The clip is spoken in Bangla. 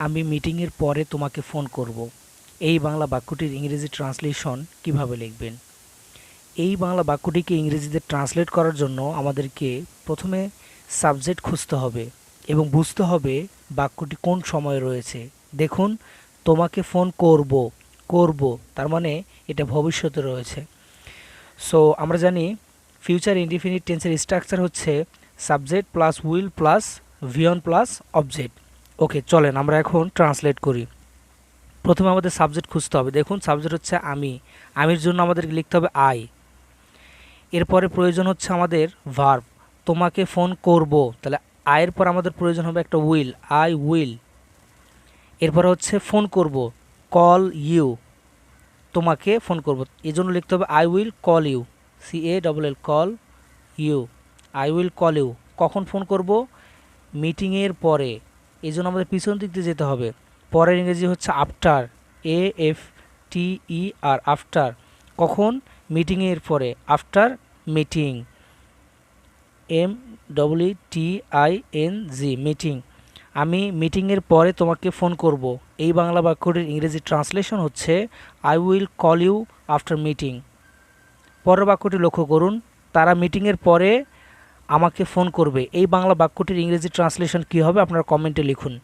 আমি মিটিংয়ের পরে তোমাকে ফোন করব। এই বাংলা বাক্যটির ইংরেজি ট্রান্সলেশন কীভাবে লিখবেন? এই বাংলা বাক্যটিকে ইংরেজিতে ট্রান্সলেট করার জন্য আমাদেরকে প্রথমে সাবজেক্ট খুঁজতে হবে এবং বুঝতে হবে বাক্যটি কোন সময়ে রয়েছে। দেখুন, তোমাকে ফোন করব করব, তার মানে এটা ভবিষ্যতে রয়েছে। সো আমরা জানি ফিউচার ইনডিফিনিট টেন্সের স্ট্রাকচার হচ্ছে subject plus will plus V one plus object okay, চলেন আমরা এখন ট্রান্সলেট করি। প্রথমে আমাদের সাবজেক্ট খুঁজতে হবে। দেখুন সাবজেক্ট হচ্ছে আমি। আমির জন্য আমাদেরকে লিখতে হবে আই এরপরে প্রয়োজন হচ্ছে আমাদের ভার্ব তোমাকে ফোন করব। তাহলে আয়ের পর আমাদের প্রয়োজন হবে একটা উইল আই উইল এরপরে হচ্ছে ফোন করব। কল ইউ তোমাকে ফোন করব। এই জন্য লিখতে হবে I will call you C A double L call you I will call you কখন ফোন করব? মিটিংয়ের পরে। এই জন্য আমাদের পিছন দিক দিয়ে যেতে হবে। পরের ইংরেজি হচ্ছে after A F T E R after কখন? মিটিংয়ের পরে। After meeting M W T I N G meeting আমি মিটিংয়ের পরে তোমাকে ফোন করব। এই বাংলা বাক্যটির ইংরেজি ট্রান্সলেশন হচ্ছে I will call you after meeting পরের বাক্যটি লক্ষ্য করুন। তারা মিটিংয়ের পরে আমাকে ফোন করবে। এই বাংলা বাক্যটির ইংরেজি ট্রান্সলেশন কী হবে আপনারা কমেন্টে লিখুন।